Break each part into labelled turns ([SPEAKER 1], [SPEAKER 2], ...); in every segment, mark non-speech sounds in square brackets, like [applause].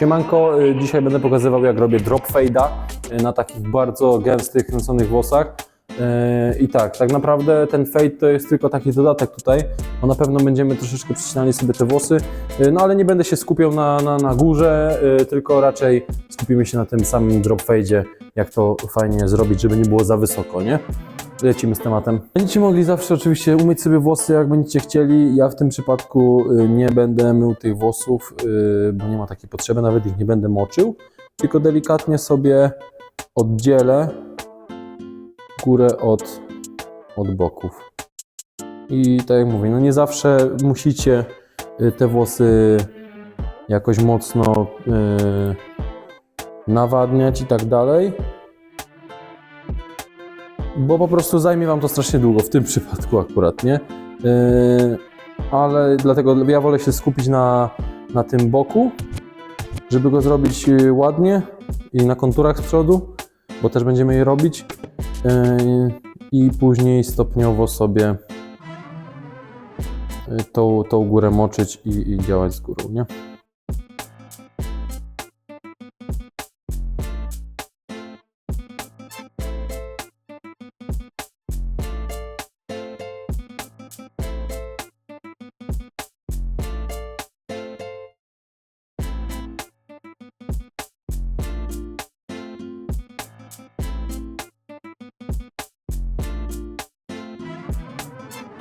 [SPEAKER 1] Siemanko, y, dzisiaj będę pokazywał jak robię drop fade'a y, na takich bardzo gęstych, kręconych włosach. Y, I tak, tak naprawdę ten fade to jest tylko taki dodatek tutaj, bo na pewno będziemy troszeczkę przycinali sobie te włosy, no ale nie będę się skupiał na, na, na górze, tylko raczej skupimy się na tym samym drop fade'zie, jak to fajnie zrobić, żeby nie było za wysoko, nie? Lecimy z tematem. Będziecie mogli zawsze oczywiście umyć sobie włosy, jak będziecie chcieli. Ja w tym przypadku y, nie będę mył tych włosów, y, bo nie ma takiej potrzeby, nawet ich nie będę moczył, tylko delikatnie sobie oddzielę górę od, od boków. I tak jak mówię, no nie zawsze musicie y, te włosy jakoś mocno nawadniać i tak dalej bo po prostu zajmie Wam to strasznie długo, w tym [laughs] przypadku akurat, nie? Yy, ale dlatego ja wolę się skupić na, na tym boku, żeby go zrobić yy, ładnie i na konturach z przodu, bo też będziemy je robić yy, i później stopniowo sobie tą, tą górę moczyć i, i działać z górą, nie?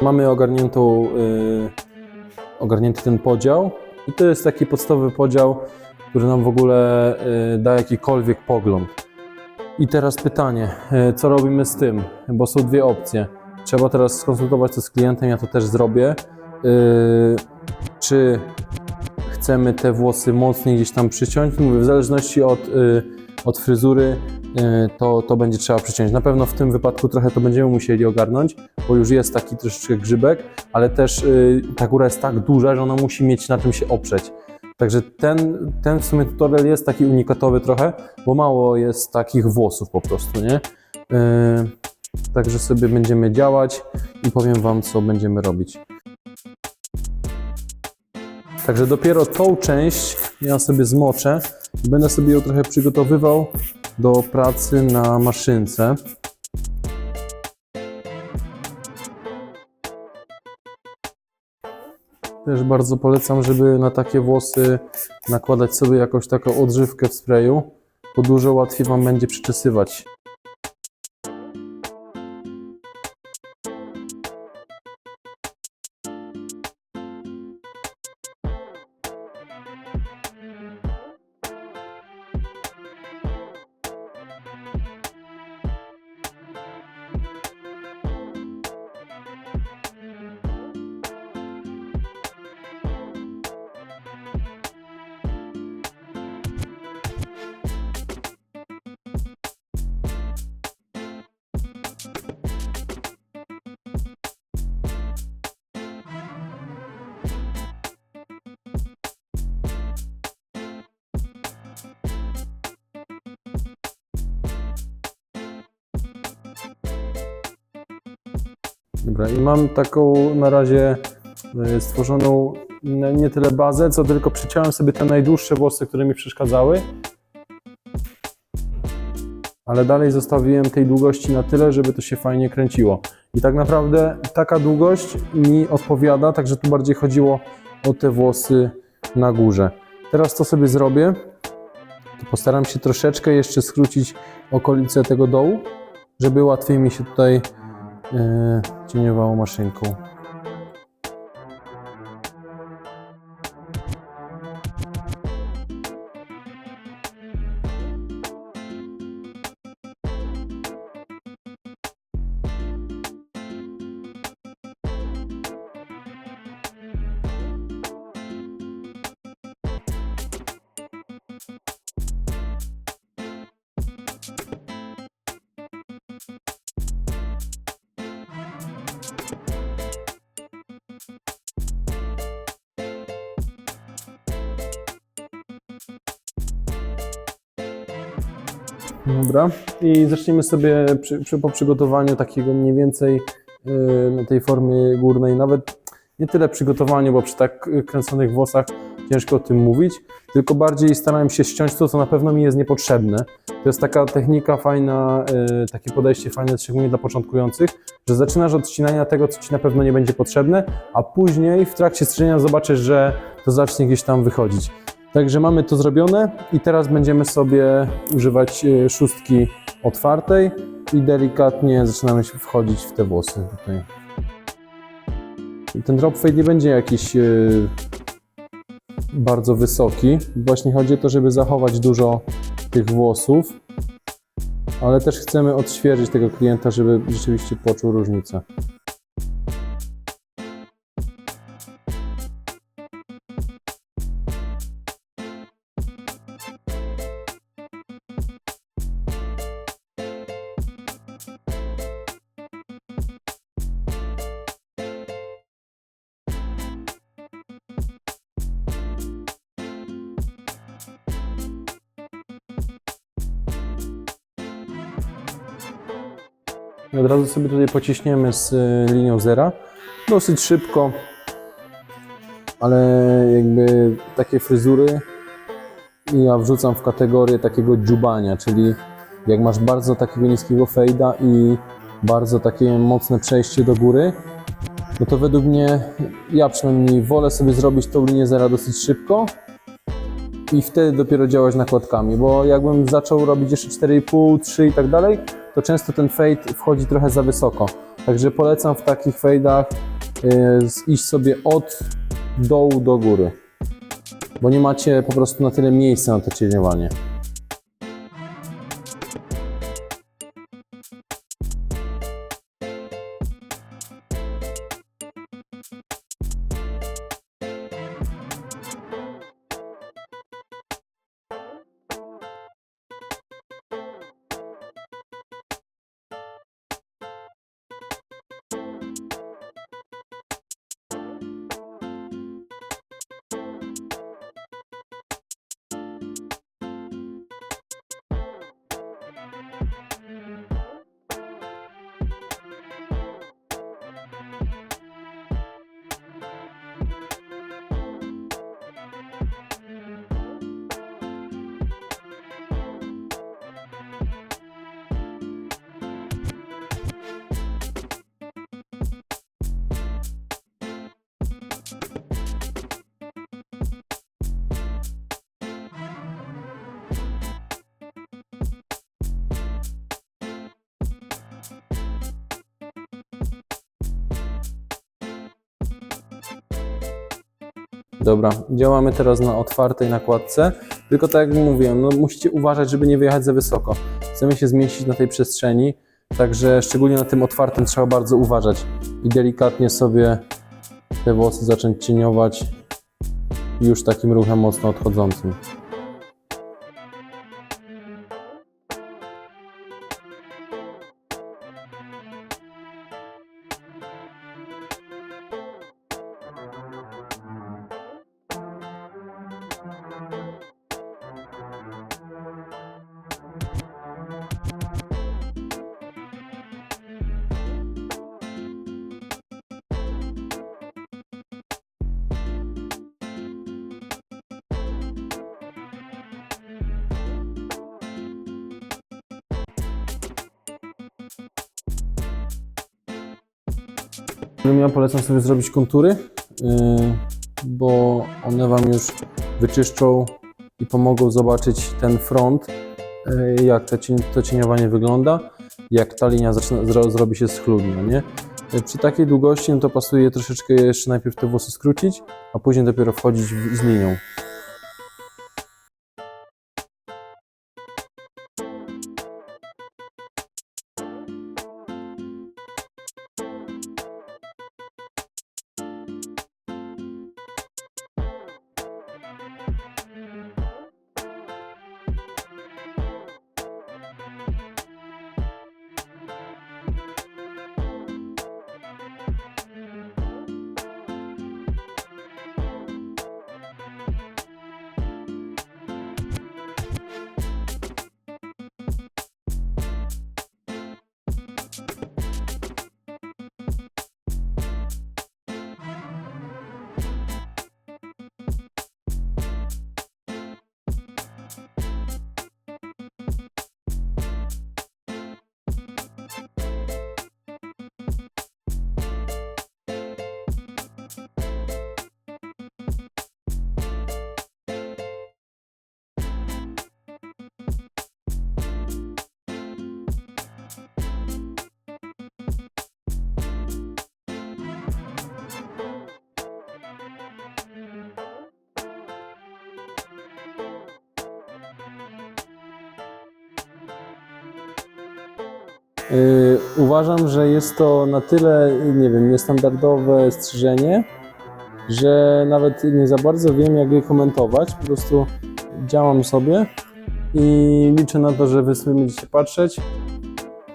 [SPEAKER 1] Mamy ogarniętą, y, ogarnięty ten podział i to jest taki podstawowy podział, który nam w ogóle y, da jakikolwiek pogląd. I teraz pytanie, y, co robimy z tym? Bo są dwie opcje. Trzeba teraz skonsultować to z klientem, ja to też zrobię. Y, czy chcemy te włosy mocniej gdzieś tam przyciąć? Mówię, w zależności od, y, od fryzury to, to będzie trzeba przyciąć. Na pewno w tym wypadku trochę to będziemy musieli ogarnąć, bo już jest taki troszeczkę grzybek, ale też y, ta góra jest tak duża, że ona musi mieć na czym się oprzeć. Także ten, ten w sumie tutorial jest taki unikatowy trochę, bo mało jest takich włosów po prostu, nie? Yy, także sobie będziemy działać i powiem Wam, co będziemy robić. Także dopiero tą część ja sobie zmoczę i będę sobie ją trochę przygotowywał do pracy na maszynce. Też bardzo polecam, żeby na takie włosy nakładać sobie jakąś taką odżywkę w sprayu, bo dużo łatwiej Wam będzie przyczesywać. Dobra, i mam taką na razie e, stworzoną nie tyle bazę, co tylko przyciąłem sobie te najdłuższe włosy, które mi przeszkadzały. Ale dalej zostawiłem tej długości na tyle, żeby to się fajnie kręciło. I tak naprawdę taka długość mi odpowiada, także tu bardziej chodziło o te włosy na górze. Teraz to sobie zrobię. To postaram się troszeczkę jeszcze skrócić okolice tego dołu, żeby łatwiej mi się tutaj cieniowało maszynką. Dobra. I zaczniemy sobie przy, przy, po przygotowaniu takiego mniej więcej yy, tej formy górnej, nawet nie tyle przygotowaniu, bo przy tak kręconych włosach ciężko o tym mówić, tylko bardziej starałem się ściąć to, co na pewno mi jest niepotrzebne. To jest taka technika fajna, y, takie podejście fajne, szczególnie dla początkujących, że zaczynasz od odcinania tego, co ci na pewno nie będzie potrzebne, a później w trakcie strzelania zobaczysz, że to zacznie gdzieś tam wychodzić. Także mamy to zrobione i teraz będziemy sobie używać y, szóstki otwartej i delikatnie zaczynamy się wchodzić w te włosy tutaj. Ten drop fade nie będzie jakiś y, bardzo wysoki. Właśnie chodzi o to, żeby zachować dużo tych włosów, ale też chcemy odświeżyć tego klienta, żeby rzeczywiście poczuł różnicę. I od razu sobie tutaj pociśniemy z y, linią zera. Dosyć szybko, ale jakby takie fryzury ja wrzucam w kategorię takiego dziubania, czyli jak masz bardzo takiego niskiego fejda i bardzo takie mocne przejście do góry, no to według mnie, ja przynajmniej wolę sobie zrobić tą linię zera dosyć szybko i wtedy dopiero działać nakładkami, bo jakbym zaczął robić jeszcze 4,5, 3 i tak dalej, to często ten fade wchodzi trochę za wysoko. Także polecam w takich fade'ach yy, iść sobie od dołu do góry, bo nie macie po prostu na tyle miejsca na to cieniowanie. Dobra, działamy teraz na otwartej nakładce, tylko tak jak mówiłem, no musicie uważać, żeby nie wyjechać za wysoko. Chcemy się zmieścić na tej przestrzeni, także szczególnie na tym otwartym trzeba bardzo uważać i delikatnie sobie te włosy zacząć cieniować już takim ruchem mocno odchodzącym. Gdybym ja polecam sobie zrobić kontury, yy, bo one Wam już wyczyszczą i pomogą zobaczyć ten front, yy, jak to, cieniowanie wygląda, jak ta linia zaczyna, zro, zrobi się schludna, nie? Yy, Przy takiej długości no to pasuje troszeczkę jeszcze najpierw te włosy skrócić, a później dopiero wchodzić z linią. Uważam, że jest to na tyle, nie wiem, niestandardowe strzyżenie, że nawet nie za bardzo wiem, jak je komentować. Po prostu działam sobie i liczę na to, że wy sobie będziecie patrzeć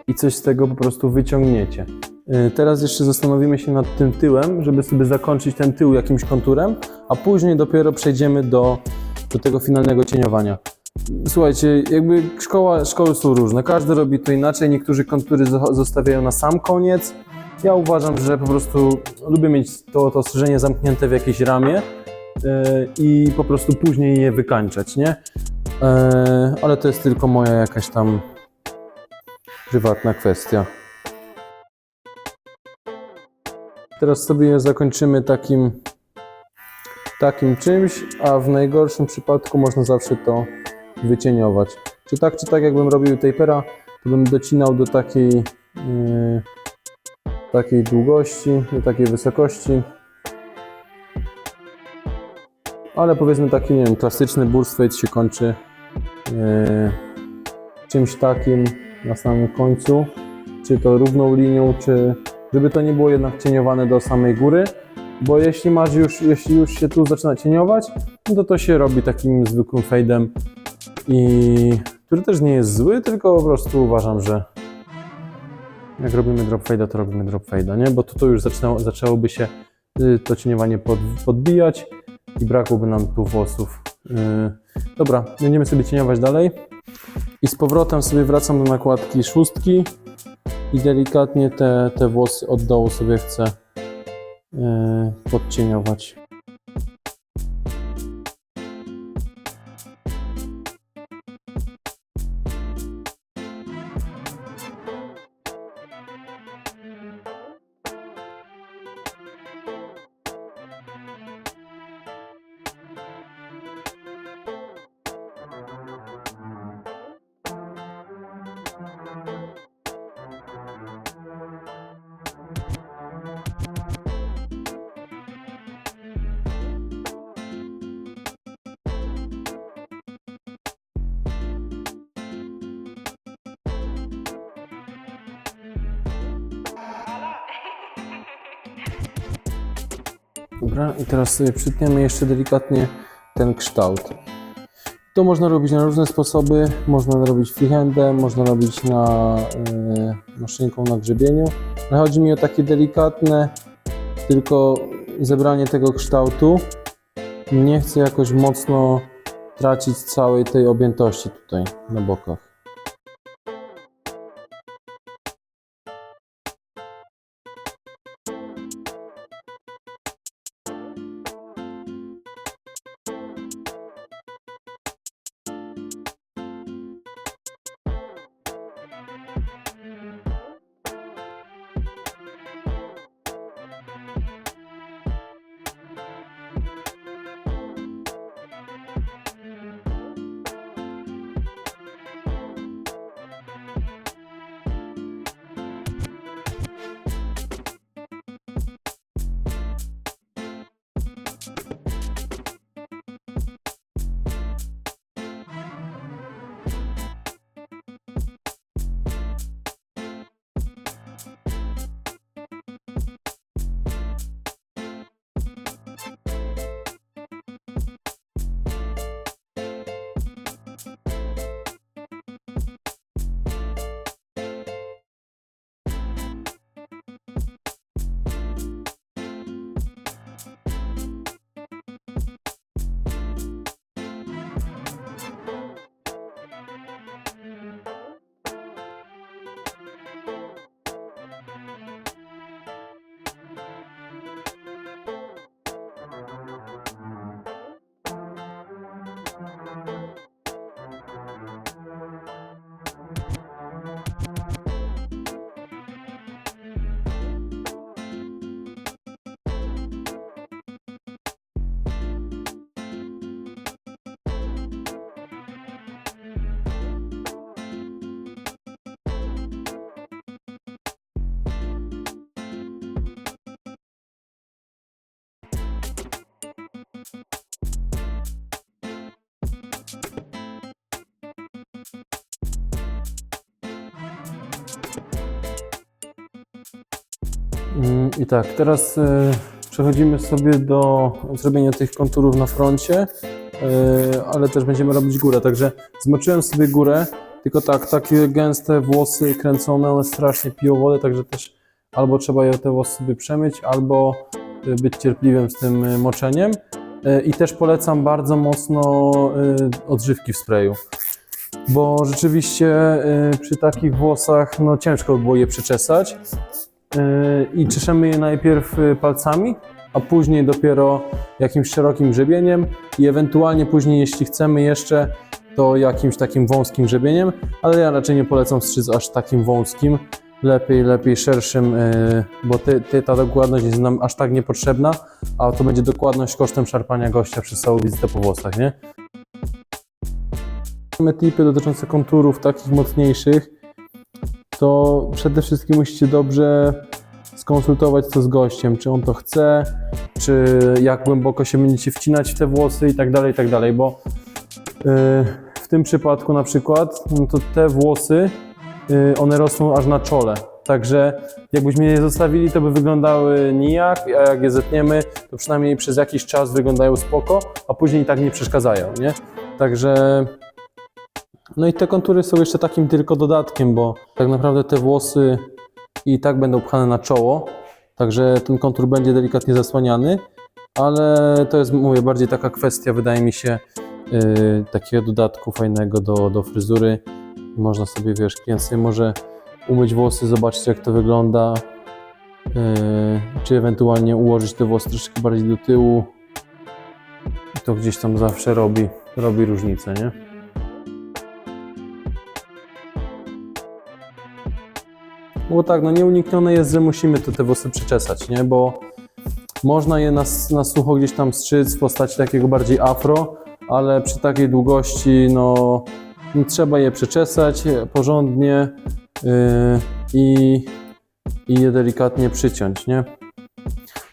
[SPEAKER 1] i coś z tego po prostu wyciągniecie. Yy, Teraz jeszcze zastanowimy się nad tym tyłem, żeby sobie zakończyć ten tył jakimś konturem, a później dopiero przejdziemy do, do tego finalnego cieniowania. Słuchajcie, jakby szkoła, szkoły są różne, każdy robi to inaczej, niektórzy kontury zo- zostawiają na sam koniec. Ja uważam, że po prostu lubię mieć to, to strzyżenie zamknięte w jakiejś ramie yy, i po prostu później je wykańczać, nie? Yy, ale to jest tylko moja jakaś tam prywatna kwestia. Teraz sobie zakończymy takim, takim czymś, a w najgorszym przypadku można zawsze to wycieniować. Czy tak, czy tak jakbym robił tapera, to bym docinał do takiej, yy, takiej długości, do takiej wysokości. Ale powiedzmy taki, nie wiem, klasyczny burst fade się kończy yy, czymś takim na samym końcu, czy to równą linią, czy żeby to nie było jednak cieniowane do samej góry, bo jeśli masz już, jeśli już się tu zaczyna cieniować, no to to się robi takim zwykłym fade'em i który też nie jest zły, tylko po prostu uważam, że jak robimy drop fade'a, to robimy drop fade'a, nie? Bo tu, tu już zaczynało, zaczęłoby się y, to cieniowanie pod, podbijać i brakłoby nam tu włosów. Yy, dobra, będziemy sobie cieniować dalej i z powrotem sobie wracam do nakładki szóstki i delikatnie te, te włosy od dołu sobie chcę yy, podcieniować. Dobra, i teraz sobie przytniemy jeszcze delikatnie ten kształt. To można robić na różne sposoby. Można robić freehandem, można robić na yy, maszynką na grzebieniu. Ale chodzi mi o takie delikatne, tylko zebranie tego kształtu. Nie chcę jakoś mocno tracić całej tej objętości tutaj na bokach. I tak, teraz e, przechodzimy sobie do zrobienia tych konturów na froncie, e, ale też będziemy robić górę, także zmoczyłem sobie górę, tylko tak, takie gęste włosy kręcone, one strasznie piją wodę, także też albo trzeba je te włosy sobie przemyć, albo e, być cierpliwym z tym moczeniem. I też polecam bardzo mocno odżywki w sprayu, bo rzeczywiście przy takich włosach no, ciężko by było je przeczesać. Yy, i czeszemy je najpierw y, palcami, a później dopiero jakimś szerokim grzebieniem i ewentualnie później, jeśli chcemy jeszcze, to jakimś takim wąskim grzebieniem, ale ja raczej nie polecam strzyc aż takim wąskim, lepiej, lepiej szerszym, yy, bo ty, ty, ta dokładność jest nam aż tak niepotrzebna, a to będzie dokładność kosztem szarpania gościa przez całą wizytę po włosach, nie? Mamy tipy dotyczące konturów takich mocniejszych, to przede wszystkim musicie dobrze skonsultować to z gościem, czy on to chce, czy jak głęboko się będziecie wcinać w te włosy i tak dalej, i tak dalej, bo yy, w tym przypadku na przykład, no to te włosy, yy, one rosną aż na czole, także jakbyśmy je zostawili, to by wyglądały nijak, a jak je zetniemy, to przynajmniej przez jakiś czas wyglądają spoko, a później i tak nie przeszkadzają, nie? Także no i te kontury są jeszcze takim tylko dodatkiem, bo tak naprawdę te włosy i tak będą pchane na czoło, także ten kontur będzie delikatnie zasłaniany, ale to jest, mówię, bardziej taka kwestia, wydaje mi się, yy, takiego dodatku fajnego do, do fryzury. Można sobie, wiesz, klient sobie może umyć włosy, zobaczyć jak to wygląda, yy, czy ewentualnie ułożyć te włosy troszeczkę bardziej do tyłu. I to gdzieś tam zawsze robi, robi różnicę, nie? Bo tak, no nieuniknione jest, że musimy to te włosy przeczesać, nie? Bo można je na, na sucho gdzieś tam strzyc w postaci takiego bardziej afro, ale przy takiej długości, no, no trzeba je przeczesać porządnie yy, i, i je delikatnie przyciąć, nie?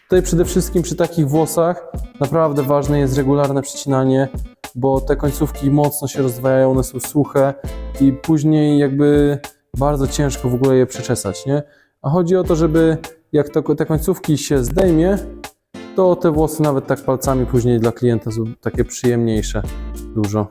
[SPEAKER 1] Tutaj przede wszystkim przy takich włosach naprawdę ważne jest regularne przycinanie, bo te końcówki mocno się rozdwajają, one są suche i później jakby bardzo ciężko w ogóle je przeczesać, nie? A chodzi o to, żeby jak to, te końcówki się zdejmie, to te włosy nawet tak palcami później dla klienta są takie przyjemniejsze dużo.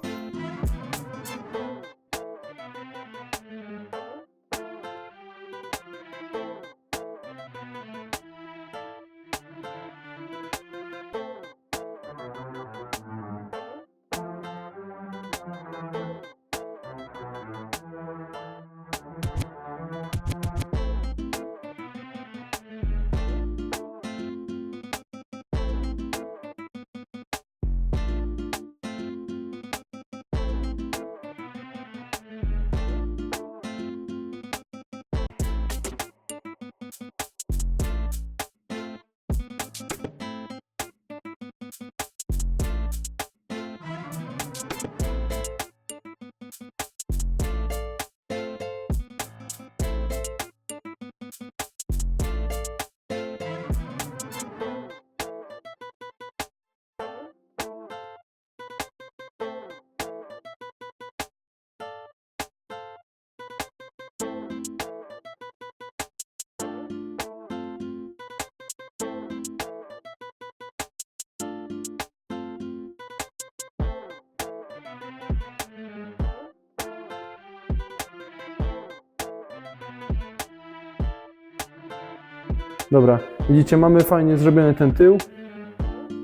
[SPEAKER 1] Dobra, widzicie, mamy fajnie zrobiony ten tył.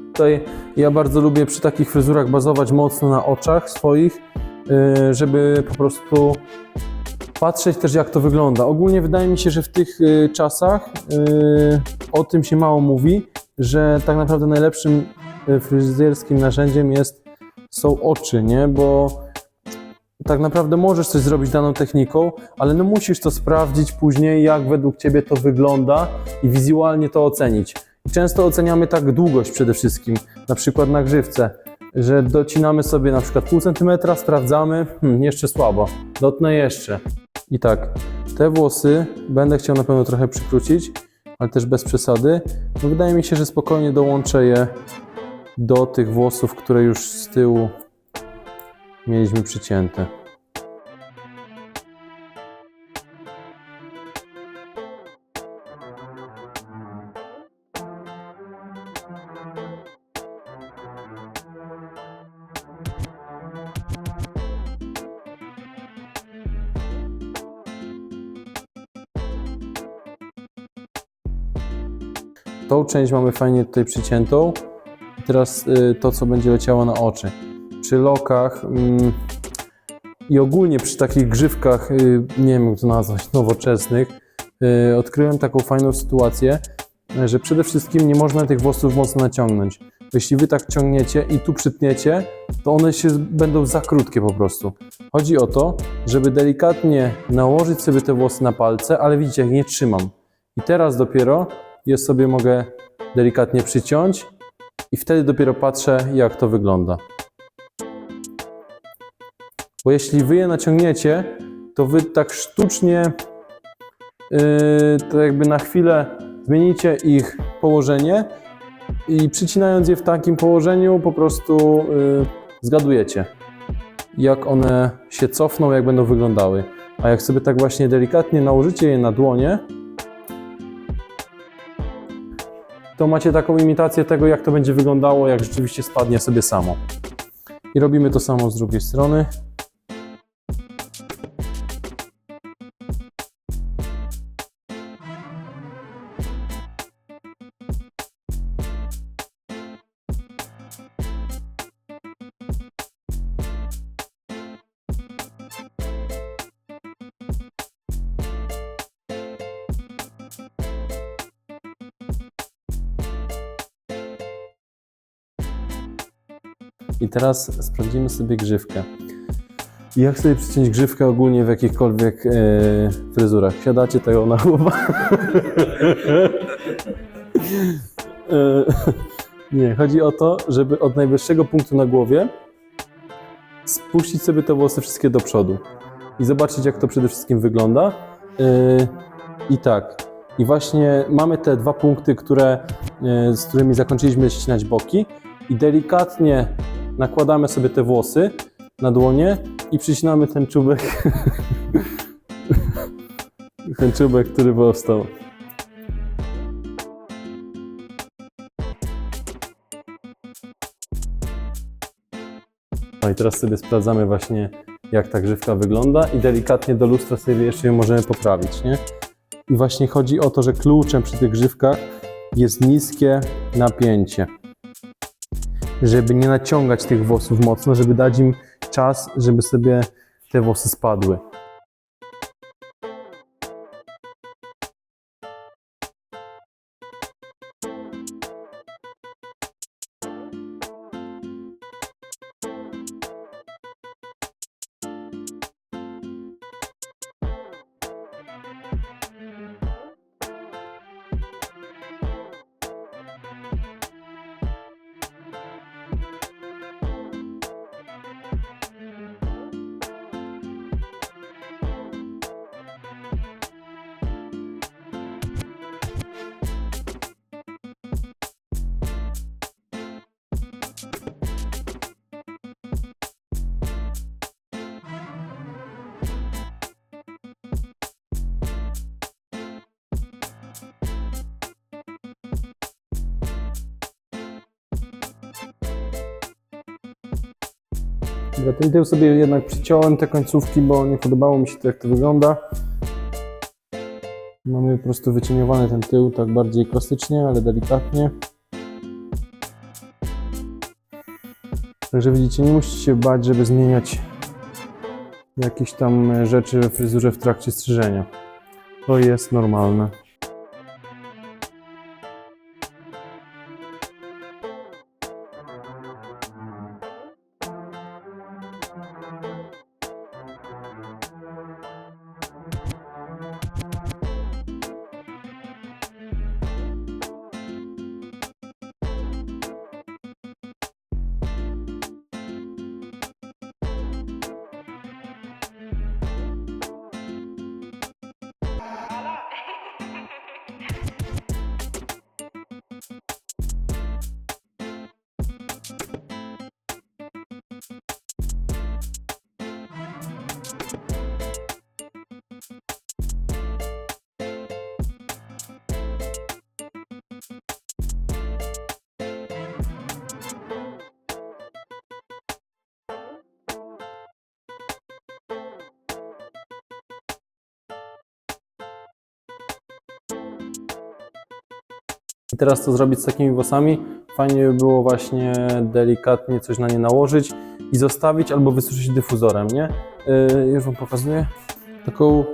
[SPEAKER 1] Tutaj ja bardzo lubię przy takich fryzurach bazować mocno na oczach swoich, yy, żeby po prostu patrzeć też jak to wygląda. Ogólnie wydaje mi się, że w tych yy, czasach yy, o tym się mało mówi, że tak naprawdę najlepszym fryzjerskim narzędziem jest, są oczy, nie? Bo tak naprawdę możesz coś zrobić daną techniką, ale no musisz to sprawdzić później, jak według Ciebie to wygląda i wizualnie to ocenić. I często oceniamy tak długość przede wszystkim, na przykład na grzywce, że docinamy sobie na przykład pół centymetra, sprawdzamy, hmm, jeszcze słabo, dotnę jeszcze. I tak, te włosy będę chciał na pewno trochę przykrócić, ale też bez przesady. No wydaje mi się, że spokojnie dołączę je do tych włosów, które już z tyłu mieliśmy przycięte. Część mamy fajnie tutaj przyciętą. Teraz y, to, co będzie leciało na oczy. Przy lokach mm, i ogólnie przy takich grzywkach, y, nie wiem jak to nazwać, nowoczesnych, y, odkryłem taką fajną sytuację, że przede wszystkim nie można tych włosów mocno naciągnąć. Jeśli wy tak ciągniecie i tu przytniecie, to one się będą za krótkie po prostu. Chodzi o to, żeby delikatnie nałożyć sobie te włosy na palce, ale widzicie, jak nie trzymam. I teraz dopiero je sobie mogę delikatnie przyciąć i wtedy dopiero patrzę, jak to wygląda. Bo jeśli wy je naciągniecie, to wy tak sztucznie, yy, to jakby na chwilę zmienicie ich położenie i przycinając je w takim położeniu, po prostu yy, zgadujecie, jak one się cofną, jak będą wyglądały. A jak sobie tak właśnie delikatnie nałożycie je na dłonie, to macie taką imitację tego, jak to będzie wyglądało, jak rzeczywiście spadnie sobie samo. I robimy to samo z drugiej strony. Teraz sprawdzimy sobie grzywkę. Jak sobie przyciąć grzywkę ogólnie w jakichkolwiek e, fryzurach? Siadacie tego na głowę. E, Nie, chodzi o to, żeby od najwyższego punktu na głowie spuścić sobie te włosy wszystkie do przodu i zobaczyć, jak to przede wszystkim wygląda. E, I tak. I właśnie mamy te dwa punkty, które, e, z którymi zakończyliśmy ścinać boki i delikatnie nakładamy sobie te włosy na dłonie i przycinamy ten czubek, [laughs] ten czubek, który powstał. No i teraz sobie sprawdzamy właśnie, jak ta grzywka wygląda i delikatnie do lustra sobie jeszcze ją możemy poprawić, nie? I właśnie chodzi o to, że kluczem przy tych grzywkach jest niskie napięcie żeby nie naciągać tych włosów mocno, żeby dać im czas, żeby sobie te włosy spadły. Dobra, ten tył sobie jednak przyciąłem te końcówki, bo nie podobało mi się to, jak to wygląda. Mamy po prostu wycieniowany ten tył, tak bardziej klasycznie, ale delikatnie. Także widzicie, nie musicie się bać, żeby zmieniać jakieś tam rzeczy w fryzurze w trakcie strzyżenia. To jest normalne. Teraz co zrobić z takimi włosami? Fajnie by było właśnie delikatnie coś na nie nałożyć i zostawić albo wysuszyć dyfuzorem, nie? Yy, już Wam pokazuję. Taką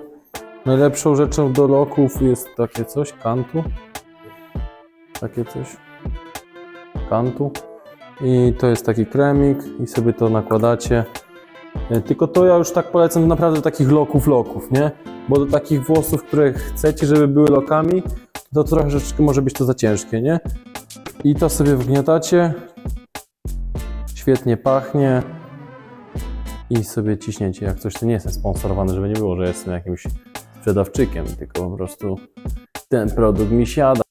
[SPEAKER 1] najlepszą rzeczą do loków jest takie coś, kantu. Takie coś. Kantu. I to jest taki kremik i sobie to nakładacie. Yy, Tylko to ja już tak polecam naprawdę do takich loków, loków, nie? Bo do takich włosów, które chcecie, żeby były lokami, to troszeczkę może być to za ciężkie, nie? I to sobie wgniatacie. Świetnie pachnie. I sobie ciśniecie jak coś. To nie jestem sponsorowany, żeby nie było, że jestem jakimś sprzedawczykiem, tylko po prostu ten produkt mi siada.